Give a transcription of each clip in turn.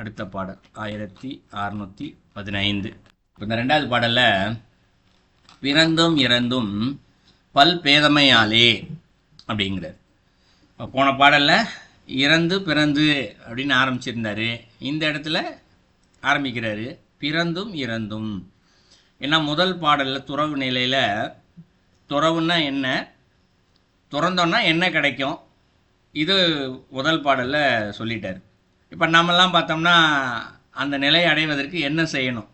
அடுத்த பாடல். ஆயிரத்தி அறநூற்றி பதினைந்து. இந்த ரெண்டாவது பாடலில் பிறந்தும் இறந்தும் பல் பேதமையாலே அப்படிங்கிறார். போன பாடலில் இறந்து பிறந்து அப்படின்னு ஆரம்பிச்சிருந்தாரு. இந்த இடத்துல ஆரம்பிக்கிறாரு பிறந்தும் இறந்தும் ஏன்னா முதல் பாடலில் துறவு நிலையில் துறவுன்னா என்ன? துறந்தோன்னா என்ன கிடைக்கும்? இது முதல் பாடலில் சொல்லிட்டார். இப்போ நம்மெல்லாம் பார்த்தோம்னா அந்த நிலையை அடைவதற்கு என்ன செய்யணும்?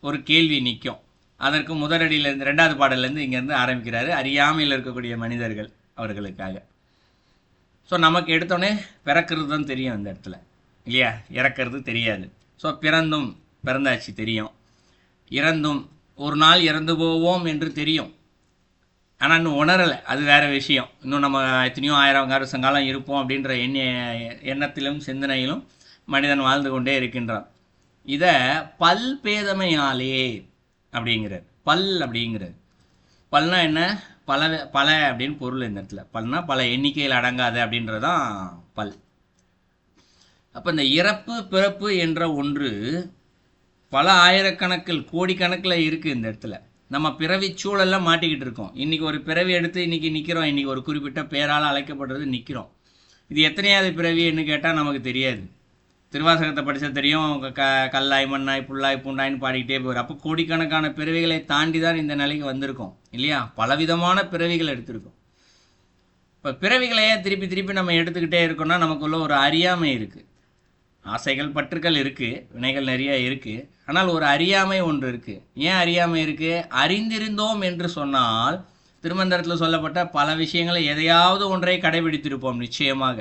ஒரு கேள்வி நிற்கும் அதற்கு முதலடியிலேருந்து ரெண்டாவது பாடல்லேருந்து இங்கேருந்து ஆரம்பிக்கிறாரு. அறியாமையில் இருக்கக்கூடிய மனிதர்கள் அவர்களுக்காக. ஸோ நமக்கு எடுத்தோடனே பிறக்கிறது தான் தெரியும் அந்த இடத்துல. இல்லையா? இறக்கிறது தெரியாது. ஸோ பிறந்தும் பிறந்தாச்சு தெரியும். இறந்தும் ஒரு நாள் இறந்து போவோம் என்று தெரியும். ஆனால் இன்னும் உணரலை. அது வேறு விஷயம். இன்னும் நம்ம எத்தனையோ ஆயிரம் வருஷம் காலம் இருப்போம் அப்படின்ற எண்ண எண்ணத்திலும் சிந்தனையிலும் மனிதன் வாழ்ந்து கொண்டே இருக்கின்றான். இதை பல்பேதமையாலே அப்படிங்கிறார். பல் அப்படிங்கிறார். பல்னா என்ன? பல பல அப்படின்னு பொருள் இந்த இடத்துல. பல்னா பல எண்ணிக்கையில் அடங்காது அப்படின்றது தான் பல். அப்போ இந்த இறப்பு பிறப்பு என்ற ஒன்று பல ஆயிரக்கணக்கில் கோடிக்கணக்கில் இருக்குது இந்த இடத்துல. நம்ம பிறவி சூழலில் மாட்டிக்கிட்டு இருக்கோம். இன்றைக்கி ஒரு பிறவி எடுத்து இன்றைக்கி நிற்கிறோம் இன்றைக்கி ஒரு குறிப்பிட்ட பேரால் அழைக்கப்படுறது நிற்கிறோம் இது எத்தனையாவது பிறவின்னு கேட்டால் நமக்கு தெரியாது. திருவாசகத்தை படித்தா தெரியும். க கல்லாய் மண்ணாய் புல்லாய் பூண்டாய்னு பாடிக்கிட்டே போயிடும் அப்போ கோடிக்கணக்கான பிறவிகளை தாண்டி தான் இந்த நிலைக்கு வந்திருக்கோம். இல்லையா? பலவிதமான பிறவிகள் எடுத்திருக்கோம். இப்போ பிறவிகளையே திருப்பி திருப்பி நம்ம எடுத்துக்கிட்டே இருக்கோம்னா நமக்குள்ள ஒரு அறியாமை இருக்குது ஆசைகள் பற்றுக்கள் இருக்குது வினைகள் நிறைய இருக்குது ஆனால் ஒரு அறியாமை ஒன்று இருக்குது ஏன் அறியாமை இருக்குது அறிந்திருந்தோம் என்று சொன்னால் திருமந்திரத்தில் சொல்லப்பட்ட பல விஷயங்களை எதையாவது ஒன்றை கடைபிடித்திருப்போம் நிச்சயமாக.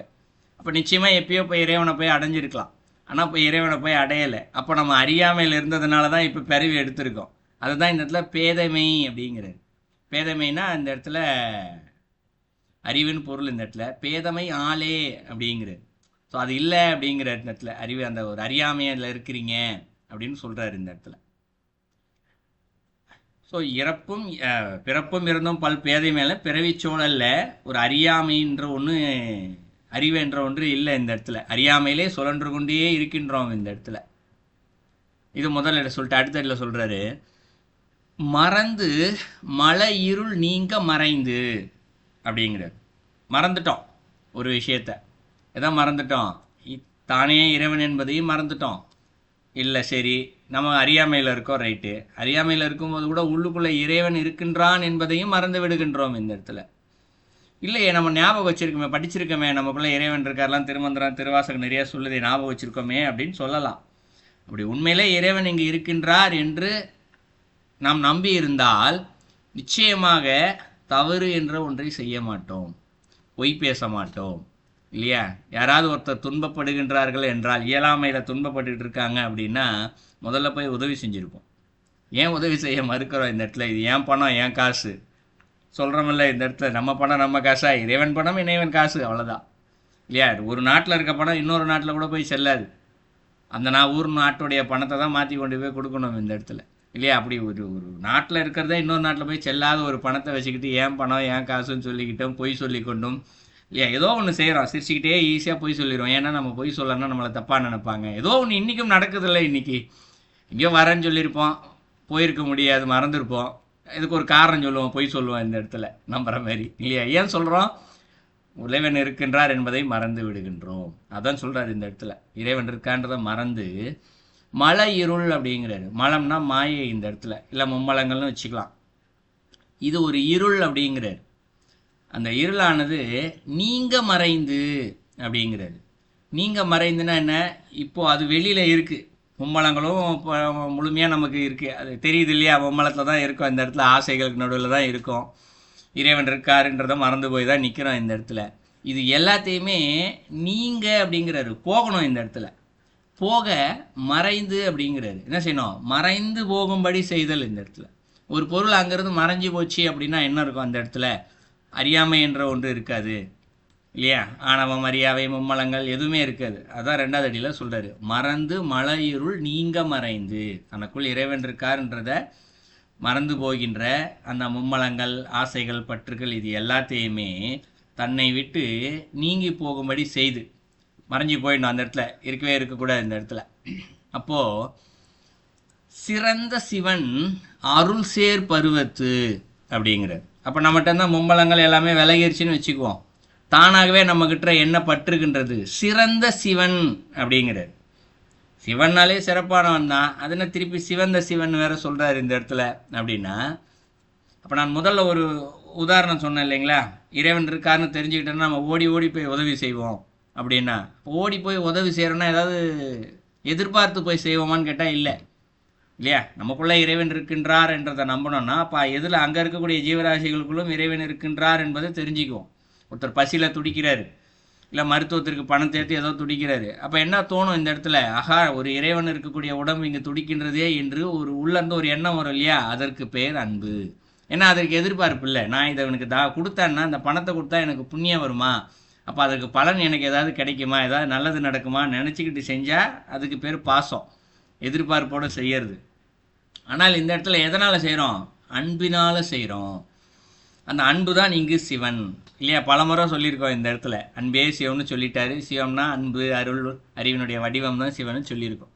அப்போ நிச்சயமாக எப்பயோ போய் இறைவனை போய் அடைஞ்சிருக்கலாம். ஆனால் இப்போ இறைவனை போய் அடையலை. அப்போ நம்ம அறியாமையில் இருந்ததுனால தான் இப்போ பிறவி எடுத்திருக்கோம். அதுதான் இந்த இடத்துல பேதமை அப்படிங்கிறது. பேதமைனா இந்த இடத்துல அறிவின் பொருள் இந்த இடத்துல. பேதமை ஆளே அப்படிங்கிறது. ஸோ அது இல்லை அப்படிங்கிற இடத்துல அறிவு அந்த ஒரு அறியாமையில் இருக்கிறீங்க அப்படின்னு சொல்கிறாரு இந்த இடத்துல. ஸோ இறப்பும் பிறப்பும் இருந்தும் பல் பேதை மேலே பிறவி சூழலில் ஒரு அறியாமைன்ற ஒன்று அறிவு என்ற ஒன்று இல்லை இந்த இடத்துல. அறியாமையிலே சுழன்று கொண்டே இருக்கின்றோம் இந்த இடத்துல. இது முதல் இடம் சொல்லிட்டு அடுத்த இடத்துல சொல்கிறாரு மறந்து மழை இருள் நீங்க மறைந்து அப்படிங்கிறார். மறந்துட்டோம் ஒரு விஷயத்த. எதை மறந்துட்டோம். தானே இறைவன் என்பதையும் மறந்துட்டோம். இல்லை சரி நம்ம அறியாமையில் இருக்கோம் ரைட்டு. அறியாமையில் இருக்கும்போது கூட உள்ளுக்குள்ளே இறைவன் இருக்கின்றான் என்பதையும் மறந்து விடுகின்றோம் இந்த இடத்துல. இல்லையே நம்ம ஞாபகம் வச்சுருக்கோமே படிச்சிருக்கோமே நமக்குள்ளே இறைவன் இருக்கார்லாம் திருமந்திரம் திருவாசகம் நிறையா சொல்லுதே ஞாபகம் வச்சிருக்கோமே அப்படின்னு சொல்லலாம். அப்படி உண்மையிலே இறைவன் இங்கே இருக்கின்றார் என்று நாம் நம்பி இருந்தால் நிச்சயமாக தவறு என்ற ஒன்றை செய்ய மாட்டோம். பொய் பேச மாட்டோம். இல்லையா? யாராவது ஒருத்தர் துன்பப்படுகின்றார்கள் என்றால் இயலாமையில் துன்பப்பட்டுக்கிட்டு இருக்காங்க அப்படின்னா முதல்ல போய் உதவி செஞ்சுருப்போம். ஏன் உதவி செய்ய மறுக்கிறோம் இந்த இடத்துல? இது ஏன் பணம் ஏன் காசு? சொல்கிறோமில்ல இந்த இடத்துல நம்ம பணம் நம்ம காசா? இறைவன் பணம் இணைவன் காசு அவ்வளோதான் இல்லையா? ஒரு நாட்டில் இருக்க பணம் இன்னொரு நாட்டில் கூட போய் செல்லாது. அந்த நான் ஊர் நாட்டுடைய பணத்தை தான் மாற்றி கொண்டு போய் கொடுக்கணும் இந்த இடத்துல. இல்லையா? அப்படி ஒரு ஒரு நாட்டில் இருக்கிறதே இன்னொரு நாட்டில் போய் செல்லாத ஒரு பணத்தை வச்சுக்கிட்டு ஏன் பணம் ஏன் காசுன்னு சொல்லிக்கிட்டோம் பொய் சொல்லிக்கொண்டும் இல்லையா ஏதோ ஒன்று செய்கிறோம் சிரிச்சுக்கிட்டே ஈஸியாக பொய் சொல்லிடுவோம். ஏன்னா நம்ம பொய் சொல்லணும்னா நம்மளை தப்பாக நினைப்பாங்க. ஏதோ ஒன்று இன்றைக்கும் நடக்குதில்ல இன்றைக்கி எங்கேயோ வரேன்னு சொல்லியிருப்போம். போயிருக்க முடியாது மறந்துருப்போம். இதுக்கு ஒரு காரணம் சொல்லுவோம். பொய் சொல்லுவோம் இந்த இடத்துல. நம்புற மாதிரி. இல்லையா? ஏன் சொல்கிறோம் இறைவன் இருக்கின்றார் என்பதை மறந்து விடுகின்றோம். அதான் சொல்கிறார் இந்த இடத்துல. இறைவன் இருக்கான்றதை மறந்து மலை இருள் அப்படிங்கிறாரு. மலம்னா மாயை இந்த இடத்துல. இல்லை மும்மலங்கள்னு வச்சுக்கலாம். இது ஒரு இருள் அப்படிங்கிறாரு. அந்த இருளானது நீங்க மறைந்து அப்படிங்கிறது. நீங்க மறைந்துன்னா என்ன? இப்போது அது வெளியில் இருக்குது மும்மலங்களும் இப்போ முழுமையாக நமக்கு இருக்குது அது தெரியுது இல்லையா? மும்மலத்தில் தான் இருக்கும். இந்த இடத்துல ஆசைகளுக்கு நடுவில் தான் இருக்கும். இறைவன் இருக்காருன்றதை மறந்து போய் தான் நிற்கிறோம் இந்த இடத்துல. இது எல்லாத்தையுமே நீங்கள் அப்படிங்கிறாரு. போகணும் இந்த இடத்துல. போக மறைந்து அப்படிங்கிறாரு. என்ன செய்யணும்? மறைந்து போகும்படி செய்தல் இந்த இடத்துல. ஒரு பொருள் அங்கேருந்து மறைஞ்சு போச்சு அப்படின்னா என்ன இருக்கும் அந்த இடத்துல? அறியாமை என்ற ஒன்று இருக்காது. இல்லையா? ஆணவம் அறியாவை மும்மலங்கள் எதுவுமே இருக்காது. அதான் ரெண்டாவது அடியில் சொல்கிறாரு மறந்து மலையிருள் இருள் நீங்க மறைந்து. தனக்குள் இறைவன் இருக்கார்ன்றத மறந்து போகின்ற அந்த மும்மலங்கள் ஆசைகள் பற்றுகள் இது எல்லாத்தையுமே தன்னை விட்டு நீங்கி போகும்படி செய்து. மறைஞ்சி போயிடணும் அந்த இடத்துல. இருக்கவே இருக்கக்கூடாது இந்த இடத்துல. அப்போது சிறந்த சிவன் அருள் சேர் பருவத்து அப்படிங்கிறார். அப்போ நம்மகிட்ட இருந்தால் மும்பலங்கள் எல்லாமே விலகிருச்சின்னு வச்சுக்குவோம். தானாகவே நம்மக்கிட்ட என்ன பற்றுகின்றது சிறந்த சிவன் அப்படிங்கிறது சிவன்னாலே சிறப்பானவன் தான். அது திருப்பி சிவந்த சிவன் வேற சொல்கிறாரு இந்த இடத்துல அப்படின்னா அப்போ நான் முதல்ல ஒரு உதாரணம் சொன்னேன் இல்லைங்களா? இறைவன் இருக்காருன்னு தெரிஞ்சுக்கிட்டேன்னா நம்ம ஓடி ஓடி போய் உதவி செய்வோம் அப்படின்னா. ஓடி போய் உதவி செய்கிறோன்னா ஏதாவது எதிர்பார்த்து போய் செய்வோமான்னு கேட்டால் இல்லை. இல்லையா? நமக்குள்ளே இறைவன் இருக்கின்றார் என்றதை நம்பணும்னா அப்போ எதில் அங்கே இருக்கக்கூடிய ஜீவராசிகளுக்குள்ளும் இறைவன் இருக்கின்றார் என்பதை தெரிஞ்சுக்குவோம். ஒருத்தர் பசியில் துடிக்கிறாரு. இல்லை மருத்துவத்திற்கு பணம் சேர்த்து ஏதோ துடிக்கிறாரு. அப்போ என்ன தோணும் இந்த இடத்துல? அகா ஒரு இறைவன் இருக்கக்கூடிய உடம்பு இங்கே துடிக்கின்றதே என்று ஒரு உள்ளேருந்து ஒரு எண்ணம் வரும் இல்லையா? அதற்கு பேர் அன்பு. ஏன்னா அதற்கு எதிர்பார்ப்பு இல்லை. நான் இதை எனக்கு தா கொடுத்தேன்னா அந்த பணத்தை கொடுத்தா எனக்கு புண்ணியம் வருமா? அப்போ அதற்கு பலன் எனக்கு ஏதாவது கிடைக்குமா? ஏதாவது நல்லது நடக்குமா? நினச்சிக்கிட்டு செஞ்சால் அதுக்கு பேர் பாசம். எதிர்பார்ப்போடு செய்யறது. ஆனால் இந்த இடத்துல எதனால் செய்கிறோம் அன்பினால் செய்கிறோம் அந்த அன்பு தான் இங்கு சிவன். இல்லையா? பலமுறை சொல்லியிருக்கோம் இந்த இடத்துல. அன்பே சிவம்னு சொல்லிட்டாரு. சிவம்னா அன்பு அருள் அறிவினுடைய வடிவம் தான் சிவன் சொல்லியிருக்கோம்.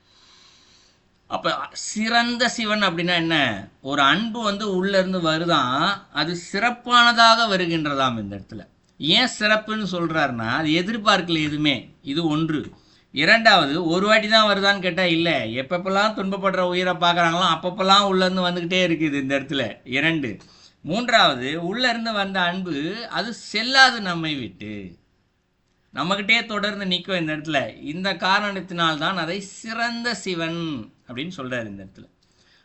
அப்போ சிறந்த சிவன் அப்படின்னா என்ன? ஒரு அன்பு வந்து உள்ளேருந்து வருதான் அது சிறப்பானதாக வருகின்றதாம் இந்த இடத்துல. ஏன் சிறப்புன்னு சொல்கிறாருன்னா அது எதிர்பார்க்கல எதுவுமே. இது ஒன்று. இரண்டாவது ஒரு வாட்டி தான் வருதான்னு கேட்டால் இல்லை. எப்பப்பெல்லாம் துன்பப்படுற உயிரை பார்க்குறாங்களோ அப்பப்பெல்லாம் உள்ளேருந்து வந்துக்கிட்டே இருக்குது இந்த இடத்துல. இரண்டு. மூன்றாவது உள்ளேருந்து வந்த அன்பு அது செல்லாது நம்மை விட்டு. நம்மக்கிட்டே தொடர்ந்து நிற்கும் இந்த இடத்துல. இந்த காரணத்தினால்தான் அதை சிறந்த சிவன் அப்படின்னு சொல்கிறார் இந்த இடத்துல.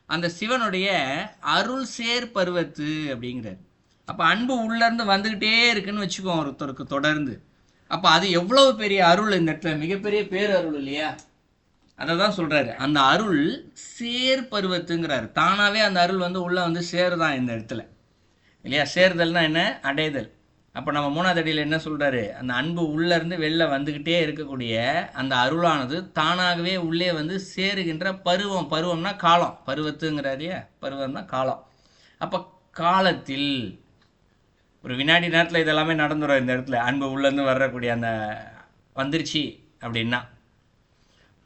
அந்த சிவனுடைய அருள் சேர் பருவத்து அப்படிங்கிறார். அப்போ அன்பு உள்ளேருந்து வந்துக்கிட்டே இருக்குன்னு வச்சுக்கோ ஒருத்தருக்கு தொடர்ந்து. அப்போ அது எவ்வளவு பெரிய அருள் இந்த இடத்துல? மிகப்பெரிய பேரருள் இல்லையா? அதை தான் சொல்கிறாரு அந்த அருள் சேர் பருவத்துங்கிறாரு. தானாகவே அந்த அருள் வந்து உள்ளே வந்து சேருதான் இந்த இடத்துல. இல்லையா? சேர்தல்னா என்ன? அடைதல். அப்போ நம்ம மூணாவது அடியில் என்ன சொல்கிறாரு அந்த அன்பு உள்ளேருந்து வெளில வந்துக்கிட்டே இருக்கக்கூடிய அந்த அருளானது தானாகவே உள்ளே வந்து சேருகின்ற பருவம். பருவம்னா காலம். பருவத்துங்கிறாரியா பருவம்னா காலம். அப்போ காலத்தில் ஒரு வினாடி நேரத்தில் இதெல்லாமே நடந்துடும் இந்த இடத்துல. அன்பு உள்ளேருந்து வரக்கூடிய அந்த வந்துருச்சு அப்படின்னா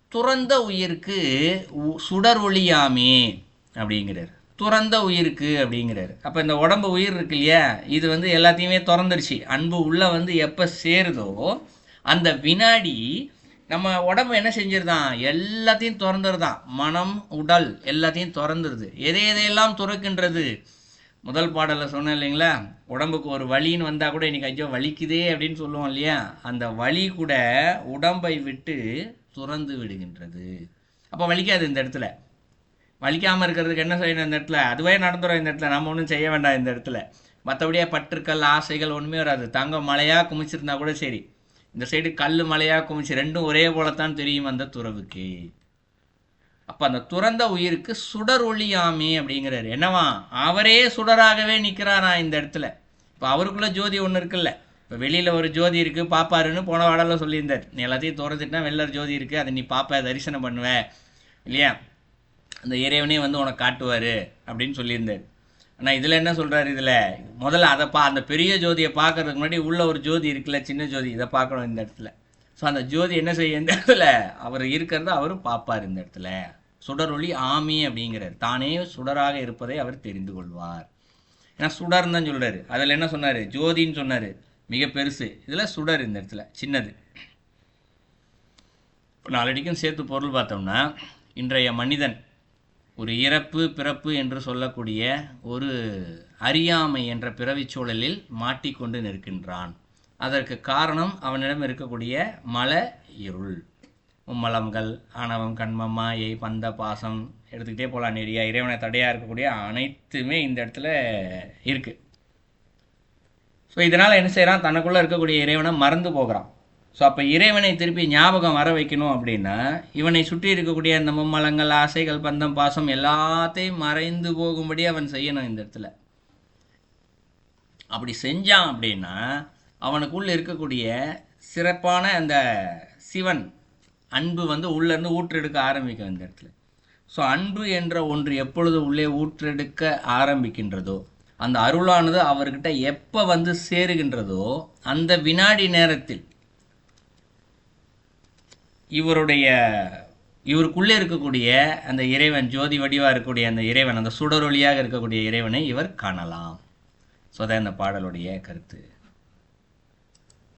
துறந்த உயிருக்கு உ- சுடர் ஒளியாமே அப்படிங்கிறார். துறந்த உயிருக்கு அப்படிங்கிறாரு. அப்போ இந்த உடம்பு உயிர் இருக்கு இல்லையா? இது வந்து எல்லாத்தையுமே திறந்துருச்சு. அன்பு உள்ளே வந்து எப்போ சேருதோ அந்த வினாடி நம்ம உடம்பு என்ன செஞ்சிருதான்? எல்லாத்தையும் திறந்துருதான். மனம் உடல் எல்லாத்தையும் திறந்துருது. எதை எதையெல்லாம் துறக்கின்றது? முதல் பாடலில் சொன்னேன் இல்லைங்களா? உடம்புக்கு ஒரு வலின்னு வந்தால் கூட இன்றைக்கி ஐயோ வலிக்குதே அப்படின்னு சொல்லுவோம் இல்லையா? அந்த வலி கூட உடம்பை விட்டு துறந்து விடுகின்றது. அப்போ வலிக்காது இந்த இடத்துல. வலிக்காமல் இருக்கிறதுக்கு என்ன செய்யணும் இந்த இடத்துல? அதுவே நடந்துடும் இந்த இடத்துல. நம்ம ஒன்றும் செய்ய வேண்டாம் இந்த இடத்துல. மற்றபடியே பற்றுக்கள் ஆசைகள் ஒன்றுமே வராது. தங்கம் மலையாக குமிச்சிருந்தா கூட சரி. இந்த சைடு கல் மலையாக குமிச்சு ரெண்டும் ஒரே போலத்தான் தெரியும் அந்த துறவுக்கு. அப்போ அந்த துறந்த உயிருக்கு சுடர் ஒளியாமே அப்படிங்கிறாரு. என்னவா? அவரே சுடராகவே நிற்கிறாரா இந்த இடத்துல? இப்போ அவருக்குள்ளே ஜோதி ஒன்று இருக்குல்ல. இப்போ வெளியில் ஒரு ஜோதி இருக்குது பாப்பாருன்னு போன வாடலில் சொல்லியிருந்தார். நீ எல்லாத்தையும் துறந்துட்டா வெளில ஜோதி இருக்குது அதை நீ பாப்ப தரிசனம் பண்ணுவ இல்லையா? அந்த இறைவனே வந்து உனக்கு காட்டுவார் அப்படின்னு சொல்லியிருந்தார். ஆனால் இதில் என்ன சொல்கிறாரு இதில்? முதல்ல அதை பா அந்த பெரிய ஜோதியை பார்க்கறதுக்கு முன்னாடி உள்ள ஒரு ஜோதி இருக்குல்ல சின்ன ஜோதி இதை பார்க்கணும் இந்த இடத்துல. ஸோ அந்த ஜோதி என்ன செய்ய இந்த இடத்துல? அவர் இருக்கிறத அவரும் பார்ப்பார் இந்த இடத்துல. சுடரொளி ஆமி அப்படிங்கிறார். தானே சுடராக இருப்பதை அவர் தெரிந்து கொள்வார். ஏன்னா சுடர்னு தான் சொல்கிறாரு அதில் என்ன சொன்னார்? ஜோதின்னு சொன்னார். மிக பெருசு. இதில் சுடர் இந்த இடத்துல. சின்னது. இப்போ நாலடிக்கும் சேர்த்து பொருள் பார்த்தோம்னா இன்றைய மனிதன் ஒரு இறப்பு பிறப்பு என்று சொல்லக்கூடிய ஒரு அறியாமை என்ற பிறவிச் சூழலில் மாட்டிக்கொண்டு நிற்கின்றான். அதற்கு காரணம் அவனிடம் இருக்கக்கூடிய மல இருள். மும்மலங்கள் ஆணவம் கண்மம் மாயை பந்த பாசம் எடுத்துக்கிட்டே போகலாம் நிறையா இறைவனை தடையாக இருக்கக்கூடிய அனைத்துமே இந்த இடத்துல இருக்குது ஸோ இதனால் என்ன செய்கிறான் தனக்குள்ளே இருக்கக்கூடிய இறைவனை மறந்து போகிறான். ஸோ அப்போ இறைவனை திருப்பி ஞாபகம் வர வைக்கணும் அப்படின்னா இவனை சுற்றி இருக்கக்கூடிய அந்த மும்மலங்கள் ஆசைகள் பந்தம் பாசம் எல்லாத்தையும் மறைந்து போகும்படி அவன் செய்யணும் இந்த இடத்துல. அப்படி செஞ்சான் அப்படின்னா அவனுக்குள்ளே இருக்கக்கூடிய சிறப்பான அந்த சிவன் அன்பு வந்து உள்ளேருந்து ஊற்றெடுக்க ஆரம்பிக்கும் இந்த இடத்துல. ஸோ அன்பு என்ற ஒன்று எப்பொழுது உள்ளே ஊற்றெடுக்க ஆரம்பிக்கின்றதோ அந்த அருளானது அவர்கிட்ட எப்போ வந்து சேருகின்றதோ அந்த வினாடி நேரத்தில் இவருடைய இவருக்குள்ளே இருக்கக்கூடிய அந்த இறைவன் ஜோதி வடிவாக இருக்கக்கூடிய அந்த இறைவன் அந்த சுடரொளியாக இருக்கக்கூடிய இறைவனை இவர் காணலாம். ஸோ அதான் இந்த பாடலுடைய கருத்து.